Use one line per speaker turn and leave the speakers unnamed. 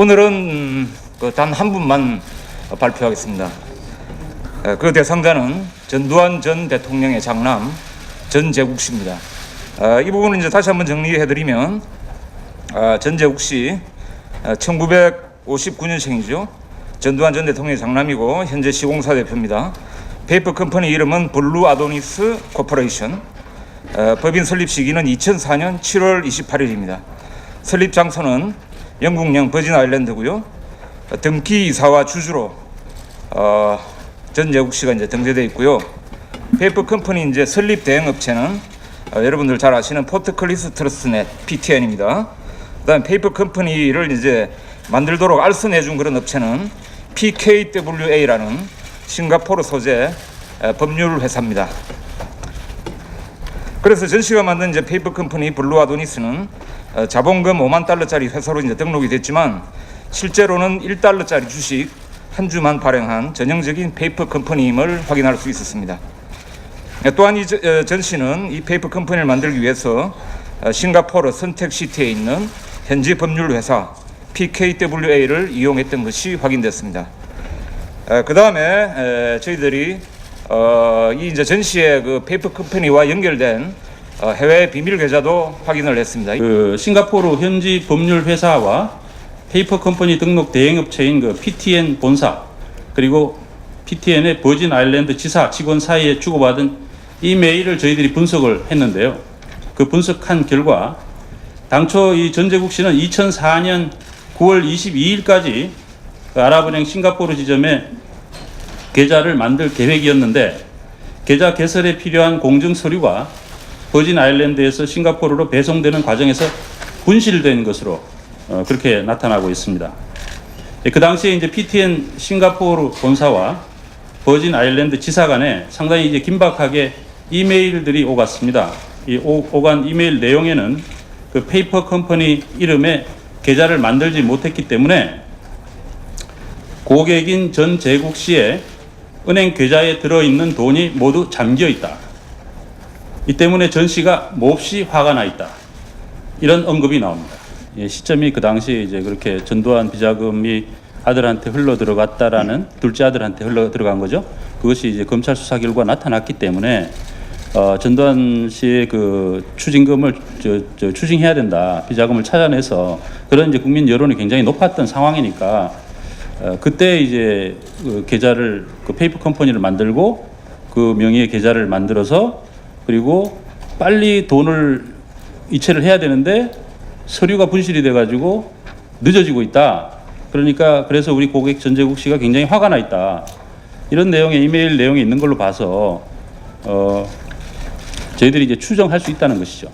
오늘은 음, 그단 한 분만 발표하겠습니다. 에, 그 대상자는 전두환 전 대통령의 장남 전재국 씨입니다. 아, 이 부분은 이제 다시 한번 정리해드리면 아, 전재국 씨 1959년생이죠. 전두환 전 대통령의 장남이고 현재 시공사 대표입니다. 페이퍼 컴퍼니 이름은 블루 아도니스 코퍼레이션. 어, 법인 설립 시기는 2004년 7월 28일입니다. 설립 장소는 영국령 버진 아일랜드고요. 어, 등기 이사와 주주로 어, 전재국 씨가 이제 등재돼 있고요. 페이퍼 컴퍼니 이제 설립 대행 업체는 어, 여러분들 잘 아시는 포트클리스 트러스넷 PTN입니다. 그다음 페이퍼 컴퍼니를 이제 만들도록 알선해준 그런 업체는 PKWA라는 싱가포르 소재 에, 법률 회사입니다. 그래서 전 씨가 만든 이제 페이퍼 컴퍼니 블루 아도니스는 어, 자본금 5만 달러짜리 회사로 이제 등록이 됐지만 실제로는 1달러짜리 주식 한 주만 발행한 전형적인 페이퍼 컴퍼니임을 확인할 수 있었습니다. 예, 또한 이전 씨는 이 페이퍼 컴퍼니를 만들기 위해서 어, 싱가포르 선택시티에 있는 현지 법률 회사 PKWA를 이용했던 것이 확인됐습니다. 그 다음에 저희들이 어, 이 이제 전 씨의 그 페이퍼 컴퍼니와 연결된 어, 해외 비밀 계좌도 확인을 했습니다.
그 싱가포르 현지 법률 회사와 페이퍼 컴퍼니 등록 대행업체인 그 PTN 본사 그리고 PTN의 버진 아일랜드 지사 직원 사이에 주고받은 이 메일을 저희들이 분석을 했는데요. 그 분석한 결과 당초 이 전재국 씨는 2004년 9월 22일까지 그 아랍은행 싱가포르 지점에 계좌를 만들 계획이었는데 계좌 개설에 필요한 공증 서류가 버진 아일랜드에서 싱가포르로 배송되는 과정에서 분실된 것으로 어, 그렇게 나타나고 있습니다. 예, 그 당시에 이제 PTN 싱가포르 본사와 버진 아일랜드 지사 간에 상당히 이제 긴박하게 이메일들이 오갔습니다. 이 오, 오간 이메일 내용에는 그 페이퍼 컴퍼니 이름의 계좌를 만들지 못했기 때문에 고객인 전재국 씨의 은행 계좌에 들어있는 돈이 모두 잠겨 있다. 이 때문에 전 씨가 몹시 화가 나 있다. 이런 언급이 나옵니다. 예, 시점이 그 당시 이제 그렇게 전두환 비자금이 아들한테 흘러 들어갔다라는 둘째 아들한테 흘러 들어간 거죠. 그것이 이제 검찰 수사 결과 나타났기 때문에 어, 전두환 씨의 그 추징금을 저, 저 추징해야 된다. 비자금을 찾아내서 그런 이제 국민 여론이 굉장히 높았던 상황이니까 어, 그때 이제 그 계좌를 그 페이퍼 컴퍼니를 만들고 그 명의의 계좌를 만들어서 그리고 빨리 돈을 이체를 해야 되는데 서류가 분실이 돼가지고 늦어지고 있다. 그러니까 그래서 우리 고객 전재국 씨가 굉장히 화가 나 있다. 이런 내용의 이메일 내용이 있는 걸로 봐서 어 저희들이 이제 추정할 수 있다는 것이죠.